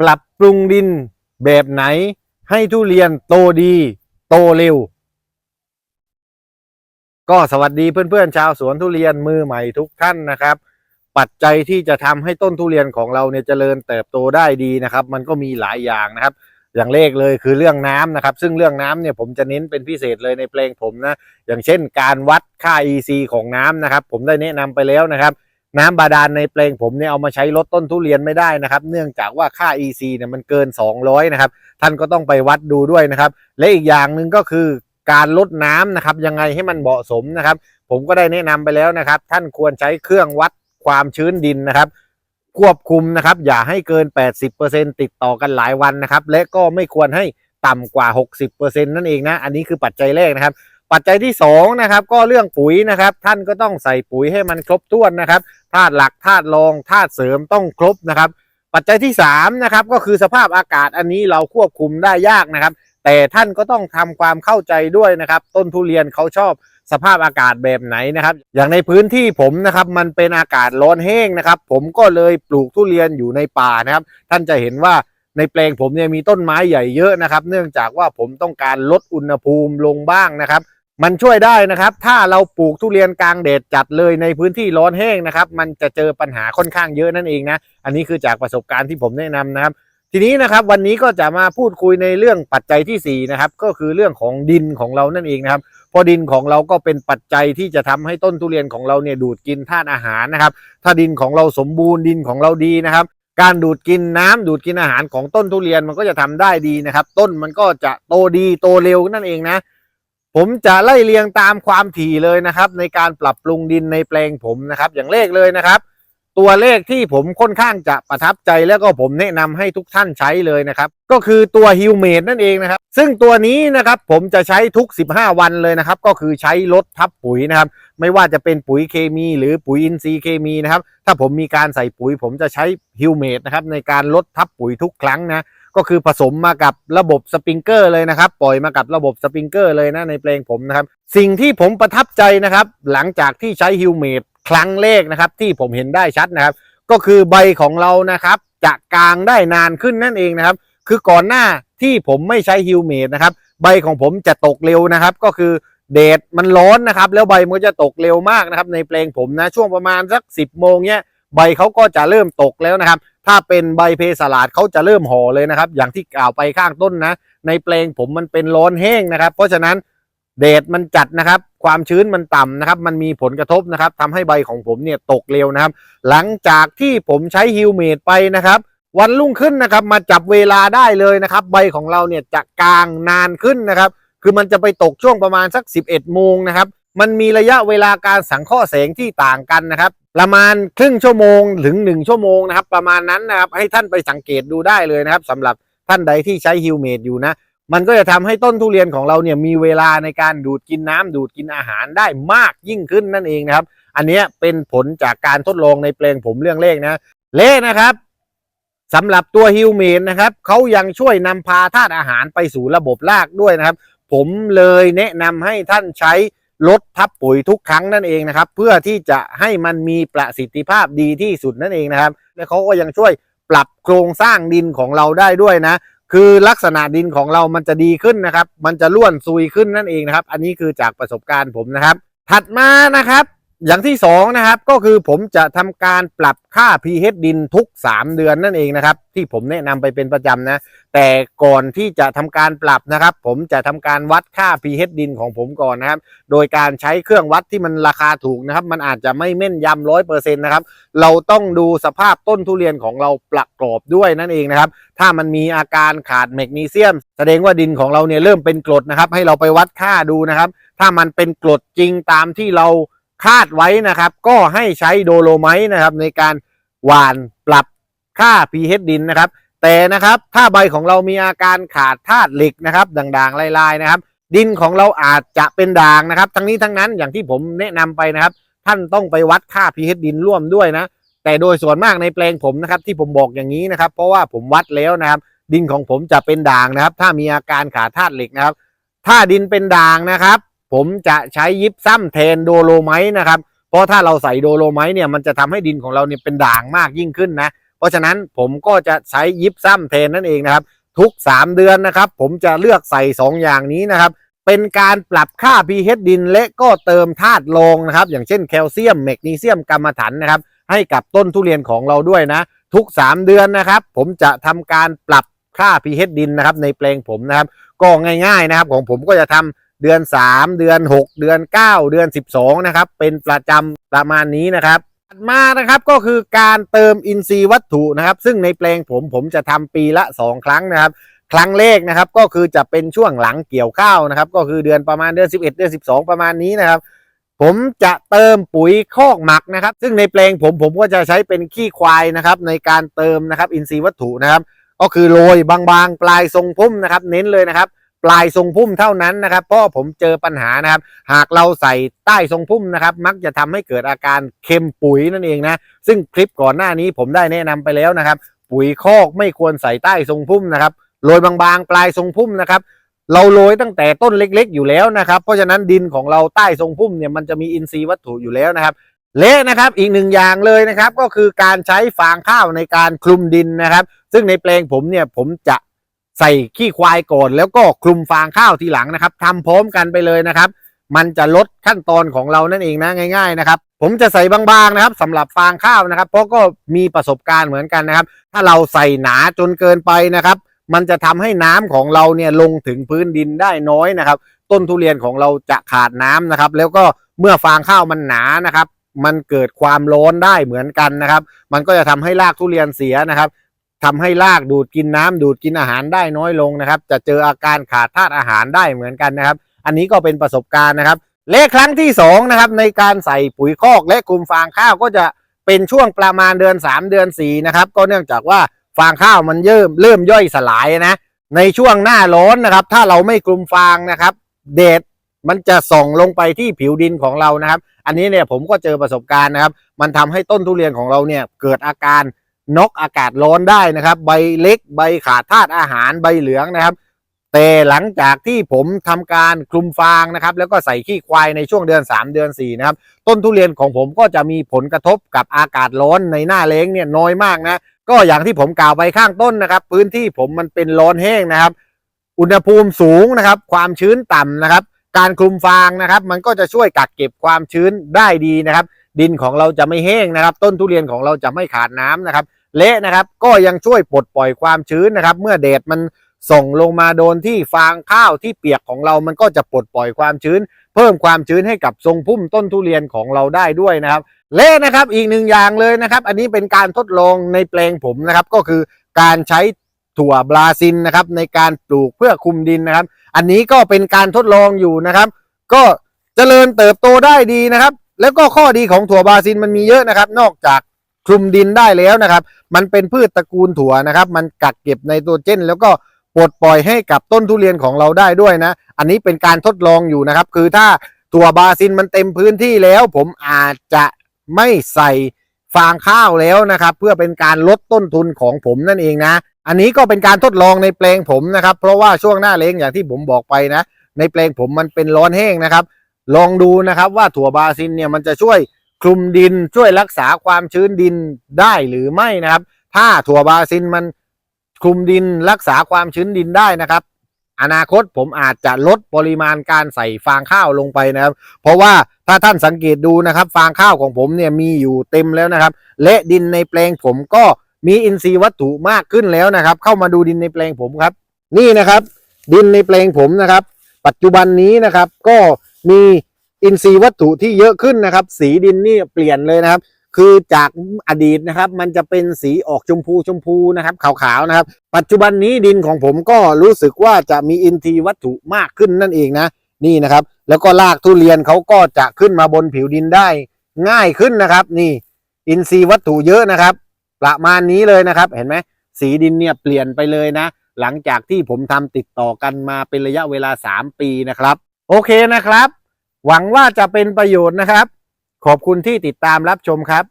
ปรับปรุงดินแบบไหน ให้ทุเรียนโตดี โตเร็ว ก็สวัสดีเพื่อนๆชาวสวนทุเรียนมือใหม่ทุกท่านนะครับ ปัจจัยที่จะทำให้ต้นทุเรียนของเราเนี่ยเจริญเติบโตได้ดีนะครับ มันก็มีหลายอย่างนะครับ อย่างแรกเลยคือเรื่องน้ำนะครับ ซึ่งเรื่องน้ำเนี่ยผมจะเน้นเป็นพิเศษเลยในเพลงผมนะอย่างเช่น การวัดค่า EC ของน้ำนะครับ ผมได้แนะนำไปแล้วนะครับ น้ำบาดาลในเพลงผมเนี่ยเอามาใช้ลดต้นทุเรียนไม่ได้นะครับ เนื่องจากว่าค่า EC เนี่ยมันเกิน 200 นะครับ ท่านก็ต้องไปวัดดูด้วยนะครับ และอีกอย่างหนึ่งก็คือการลดน้ำนะครับ ยังไงให้มันเหมาะสมนะครับ ผมก็ได้แนะนำไปแล้วนะครับ ท่านควรใช้เครื่องวัดความชื้นดินนะครับ ควบคุมนะครับ อย่าให้เกิน 80%ติดต่อกันหลายวันนะครับ และก็ไม่ควรให้ต่ำกว่า 60%นั่นเองนะ อันนี้คือปัจจัยแรกนะครับ ปัจจัยที่2นะครับก็เรื่องปุ๋ยนะครับ ท่านก็ต้องใส่ปุ๋ยให้มันครบถ้วนนะครับธาตุหลักธาตุรองธาตุเสริมต้องครบนะครับ ปัจจัยที่3นะครับก็คือสภาพอากาศอันนี้เราควบคุมได้ยากนะครับ แต่ท่านก็ต้องทำความเข้าใจด้วยนะครับ ต้นทุเรียนเขาชอบสภาพอากาศแบบไหนนะครับ อย่างในพื้นที่ผมนะครับมันเป็นอากาศร้อนแห้งนะครับ ผมก็เลยปลูกทุเรียนอยู่ในป่านะครับ ท่านจะเห็นว่าในแปลงผมเนี่ยมีต้นไม้ใหญ่เยอะนะครับ เนื่องจากว่าผมต้องการลดอุณหภูมิลงบ้างนะครับ มันช่วยได้นะครับ ถ้าเราปลูกทุเรียนกลางแดดจัดเลยในพื้นที่ร้อนแห้งนะครับ มันจะเจอปัญหาค่อนข้างเยอะนั่นเองนะ อันนี้คือจากประสบการณ์ที่ผมแนะนำนะครับ ทีนี้นะครับวันนี้ก็จะมาพูดคุยในเรื่องปัจจัยที่4นะครับ ก็คือเรื่องของดินของเรานั่นเองนะครับพราะดินของเราก็เป็นปัจจัยที่จะทำให้ต้นทุเรียนของเราเนี่ยดูดกินธาตุอาหารนะครับ ถ้าดินของเราสมบูรณ์ดินของเราดีนะครับ การดูดกินน้ำดูดกินอาหารของต้นทุเรียนมันก็จะทำได้ดีนะครับ ต้นมันก็จะโตดีโตเร็วนั่นเองนะ ผมจะไล่เรียงตามความถี่เลยนะครับ ในการปรับปรุงดินในแปลงผมนะครับ อย่างเลขเลยนะครับ ตัวเลขที่ผมค่อนข้างจะประทับใจแล้วก็ผมแนะนำให้ทุกท่านใช้เลยนะครับ ก็คือตัวฮิวเมดนั่นเองนะครับ ซึ่งตัวนี้นะครับผมจะใช้ทุก 15 วันเลยนะครับ ก็คือใช้ลดทับปุ๋ยนะครับ ไม่ว่าจะเป็นปุ๋ยเคมี หรือปุ๋ยอินทรีย์เคมีนะครับ ถ้าผมมีการใส่ปุ๋ย ผมจะใช้ฮิวเมดนะครับในการลดทับปุ๋ยทุกครั้งนะ ก็คือผสมมากับระบบสปริงเกอร์เลยนะครับปล่อยมากับระบบสปริงเกอร์เลยนะในเพลงผมนะครับ สิ่งที่ผมประทับใจนะครับ หลังจากที่ใช้ฮิวเมดครั้งแรกนะครับ ที่ผมเห็นได้ชัดนะครับ ก็คือใบของเรานะครับจะกลางได้นานขึ้นนั่นเองนะครับ คือก่อนหน้าที่ผมไม่ใช้ฮิวเมดนะครับ ใบของผมจะตกเร็วนะครับ ก็คือแดดมันร้อนนะครับ แล้วใบมันจะตกเร็วมากนะครับ ในเพลงผมนะช่วงประมาณสัก 10โมงเนี้ย ใบเขาก็จะเริ่มตกแล้วนะครับ ถ้าเป็นใบเพสลาดเขาจะเริ่มห่อเลยนะครับ อย่างที่กล่าวไปข้างต้นนะ ในเพลงผมมันเป็นร้อนแห้งนะครับ เพราะฉะนั้นแดดมันจัดนะครับ ความชื้นมันต่ำนะครับ มันมีผลกระทบนะครับทำให้ใบของผมเนี่ยตกเร็วนะครับ หลังจากที่ผมใช้ฮิวเมดไปนะครับวันรุ่งขึ้นนะครับมาจับเวลาได้เลยนะครับ ใบของเราเนี่ยจะกลางนานขึ้นนะครับ คือมันจะไปตกช่วงประมาณสัก 11โมงนะครับ มันมีระยะเวลาการสังเคราะห์แสงที่ต่างกันนะครับ ประมาณครึ่งชั่วโมงถึง1ชั่วโมงนะครับ ประมาณนั้นนะครับ ให้ท่านไปสังเกตดูได้เลยนะครับสำหรับท่านใดที่ใช้ฮิวเมดอยู่นะ มันก็จะทำให้ต้นทุเรียนของเราเนี่ยมีเวลาในการดูดกินน้ำดูดกินอาหารได้มากยิ่งขึ้นนั่นเองนะครับ อันนี้เป็นผลจากการทดลองในแปลงผมเรื่องเลขนะเลขนะครับสำหรับตัวฮิวเมนนะครับเขายังช่วยนำพาธาตุอาหารไปสู่ระบบรากด้วยนะครับ ผมเลยแนะนำให้ท่านใช้ ลดทับปุ๋ยทุกครั้งนั่นเองนะครับ เพื่อที่จะให้มันมีประสิทธิภาพดีที่สุดนั่นเองนะครับ และเขาก็ยังช่วยปรับโครงสร้างดินของเราได้ด้วยนะ คือลักษณะดินของเรามันจะดีขึ้นนะครับ มันจะล่วนซุยขึ้นนั่นเองนะครับ อันนี้คือจากประสบการณ์ผมนะครับ ถัดมานะครับ อย่างที่สองนะครับก็คือผมจะทำการปรับค่า pH ดินทุก 3 เดือนนั่นเองนะครับ ที่ผมแนะนำไปเป็นประจำนะ แต่ก่อนที่จะทำการปรับนะครับ ผมจะทำการวัดค่า pH ดินของผมก่อนนะครับ โดยการใช้เครื่องวัดที่มันราคาถูกนะครับ มันอาจจะไม่แม่นยำร้อยเปอร์เซ็นต์นะครับ เราต้องดูสภาพต้นทุเรียนของเราประกอบด้วยนั่นเองนะครับ ถ้ามันมีอาการขาดแมกนีเซียม แสดงว่าดินของเราเนี่ยเริ่มเป็นกรดนะครับ ให้เราไปวัดค่าดูนะครับ ถ้ามันเป็นกรดจริงตามที่เรา คาดไว้นะครับ ก็ให้ใช้โดโลไมต์นะครับ ในการหว่านปรับค่า pH ดินนะครับ แต่นะครับถ้าใบของเรามีอาการขาดธาตุเหล็กนะครับ ด่างๆลายๆนะครับ ดินของเราอาจจะเป็นด่างนะครับ ทั้งนี้ทั้งนั้นอย่างที่ผมแนะนำไปนะครับ ท่านต้องไปวัดค่า pH ดินร่วมด้วยนะ แต่โดยส่วนมากในแปลงผมนะครับ ที่ผมบอกอย่างนี้นะครับ เพราะว่าผมวัดแล้วนะครับ ดินของผมจะเป็นด่างนะครับ ถ้ามีอาการขาดธาตุเหล็กนะครับ ถ้าดินเป็นด่างนะครับ ผมจะใช้ยิปซัมแทนโดโลไมต์นะครับ เพราะถ้าเราใส่โดโลไมต์เนี่ยมันจะทำให้ดินของเราเนี่ยเป็นด่างมากยิ่งขึ้นนะ เพราะฉะนั้นผมก็จะใช้ยิปซัมแทนนั่นเองนะครับ ทุก 3 เดือนนะครับ ผมจะเลือกใส่ 2 อย่างนี้นะครับ เป็นการปรับค่า pH ดินและก็เติมธาตุรองนะครับ อย่างเช่นแคลเซียมแมกนีเซียมกรรมะถันนะครับ ให้กับต้นทุเรียนของเราด้วยนะ ทุก 3 เดือนนะครับ ผมจะทำการปรับค่า pH ดินนะครับในแปลงผมนะครับ ก็ง่าย ๆนะครับ ของผมก็จะทำ เดือน3เดือน6เดือน9เดือน12นะครับ เป็นประจำประมาณนี้นะครับมานะครับก็คือการเติมอินทรีย์วัตถุนะครับ ซึ่งในแปลงผมผมจะทำปีละ 2 ครั้งนะครับ ครั้งแรกนะครับก็คือจะเป็นช่วงหลังเกี่ยวข้าวนะครับ ก็คือเดือนประมาณเดือน 11 เดือน 12 ประมาณนี้นะครับ ผมจะเติมปุ๋ยคอกหมักนะครับ ซึ่งในแปลงผมผมก็จะใช้เป็นขี้ควายนะครับ ในการเติมนะครับ อินทรีย์วัตถุนะครับ ก็คือโรยบางๆ ปลายทรงพุ่มนะครับ เน้นเลยนะครับ ปลายทรงพุ่มเท่านั้นนะครับเพราะผมเจอปัญหานะครับ หากเราใส่ใต้ทรงพุ่มนะครับ มักจะทำให้เกิดอาการเค็มปุ๋ยนั่นเองนะ ซึ่งคลิปก่อนหน้านี้ผมได้แนะนำไปแล้วนะครับ ปุ๋ยคอกไม่ควรใส่ใต้ทรงพุ่มนะครับโรยบางๆ ปลายทรงพุ่มนะครับ เราโรยตั้งแต่ต้นเล็ก ๆ อยู่แล้วนะครับ เพราะฉะนั้นดินของเราใต้ทรงพุ่มเนี่ยมันจะมีอินทรีย์วัตถุอยู่แล้วนะครับและนะครับอีกหนึ่งอย่างเลยนะครับก็คือการใช้ฟางข้าวในการคลุมดินนะครับ ซึ่งในแปลงผมเนี่ยผมจะ ใส่ขี้ควายก่อนแล้วก็คลุมฟางข้าวทีหลังนะครับทำพร้อมกันไปเลยนะครับ มันจะลดขั้นตอนของเรานั่นเองนะง่าย ๆนะครับ ผมจะใส่บางๆนะครับสำหรับฟางข้าวนะครับ เพราะก็มีประสบการณ์เหมือนกันนะครับ ถ้าเราใส่หนาจนเกินไปนะครับ มันจะทำให้น้ำของเราเนี่ยลงถึงพื้นดินได้น้อยนะครับ ต้นทุเรียนของเราจะขาดน้ำนะครับ แล้วก็เมื่อฟางข้าวมันหนานะครับ มันเกิดความร้อนได้เหมือนกันนะครับ มันก็จะทำให้รากทุเรียนเสียนะครับ ทำให้รากดูดกินน้ำดูดกินอาหารได้น้อยลงนะครับ จะเจออาการขาดธาตุอาหารได้เหมือนกันนะครับ อันนี้ก็เป็นประสบการณ์นะครับและครั้งที่สองนะครับในการใส่ปุ๋ยคอกและคลุมฟางข้าวก็จะเป็นช่วงประมาณเดือน 3 เดือน4นะครับก็เนื่องจากว่าฟางข้าวมันเริ่มเริ่มย่อยสลายนะในช่วงหน้าร้อนนะครับ ถ้าเราไม่คลุมฟางนะครับเดดมันจะส่องลงไปที่ผิวดินของเรานะครับ อันนี้เนี่ยผมก็เจอประสบการณ์นะครับ มันทำให้ต้นทุเรียนของเราเนี่ยเกิดอาการ นกอากาศร้อนได้นะครับ ใบเล็กใบขาดธาตุอาหารใบเหลืองนะครับ แต่หลังจากที่ผมทำการคลุมฟางนะครับ แล้วก็ใส่ขี้ควายในช่วงเดือน 3 เดือน4นะครับต้นทุเรียนของผมก็จะมีผลกระทบกับอากาศร้อนในหน้าแล้งเนี่ยน้อยมากนะก็อย่างที่ผมกล่าวไปข้างต้นนะครับ พื้นที่ผมมันเป็นร้อนแห้งนะครับ อุณหภูมิสูงนะครับ ความชื้นต่ำนะครับ การคลุมฟางนะครับ มันก็จะช่วยกักเก็บความชื้นได้ดีนะครับ ดินของเราจะไม่แห้งนะครับ ต้นทุเรียนของเราจะไม่ขาดน้ำนะครับ เละนะครับ ก็ยังช่วยปลดปล่อยความชื้นนะครับ เมื่อแดดมันส่งลงมาโดนที่ฟางข้าวที่เปียกของเรามันก็จะปลดปล่อยความชื้น เพิ่มความชื้นให้กับทรงพุ่มต้นทุเรียนของเราได้ด้วยนะครับ และนะครับอีกหนึ่งอย่างเลยนะครับ อันนี้เป็นการทดลองในแปลงผมนะครับ ก็คือการใช้ถั่วบราซิลนะครับ ในการปลูกเพื่อคุมดินนะครับ อันนี้ก็เป็นการทดลองอยู่นะครับ ก็เจริญเติบโตได้ดีนะครับ แล้วก็ข้อดีของถั่วบราซิลมันมีเยอะนะครับ นอกจาก คลุมดินได้แล้วนะครับ มันเป็นพืชตระกูลถั่วนะครับ มันกักเก็บไนโตรเจนแล้วก็ปลดปล่อยให้กับต้นทุเรียนของเราได้ด้วยนะ อันนี้เป็นการทดลองอยู่นะครับ คือถ้าถั่วบาซิลมันเต็มพื้นที่แล้ว ผมอาจจะไม่ใส่ฟางข้าวแล้วนะครับ เพื่อเป็นการลดต้นทุนของผมนั่นเองนะ อันนี้ก็เป็นการทดลองในแปลงผมนะครับ เพราะว่าช่วงหน้าเล้งอย่างที่ผมบอกไปนะ ในแปลงผมมันเป็นร้อนแห้งนะครับ ลองดูนะครับว่าถั่วบาซิลเนี่ยมันจะช่วย คลุมดินช่วยรักษาความชื้นดินได้หรือไม่นะครับ ถ้าถั่วบาซิลมันคลุมดินรักษาความชื้นดินได้นะครับ อนาคตผมอาจจะลดปริมาณการใส่ฟางข้าวลงไปนะครับ เพราะว่าถ้าท่านสังเกตดูนะครับ ฟางข้าวของผมเนี่ยมีอยู่เต็มแล้วนะครับ และดินในแปลงผมก็มีอินทรีย์วัตถุมากขึ้นแล้วนะครับ เข้ามาดูดินในแปลงผมครับ นี่นะครับ ดินในแปลงผมนะครับ ปัจจุบันนี้นะครับก็มี อินทรีย์วัตถุที่เยอะขึ้นนะครับ สีดินนี่เปลี่ยนเลยนะครับ คือจากอดีตนะครับ มันจะเป็นสีออกชมพูชมพูนะครับ ขาวๆนะครับ ปัจจุบันนี้ดินของผมก็รู้สึกว่าจะมีอินทรีย์วัตถุมากขึ้นนั่นเองนะนี่นะครับ แล้วก็รากทุเรียนเขาก็จะขึ้นมาบนผิวดินได้ ง่ายขึ้นนะครับ นี่ อินทรีย์วัตถุเยอะนะครับ ประมาณนี้เลยนะครับ เห็นไหมสีดินเนี่ยเปลี่ยนไปเลยนะ หลังจากที่ผมทำติดต่อกันมาเป็นระยะเวลา 3 ปีนะครับ โอเคนะครับ หวังว่าจะเป็นประโยชน์นะครับ ขอบคุณที่ติดตามรับชมครับ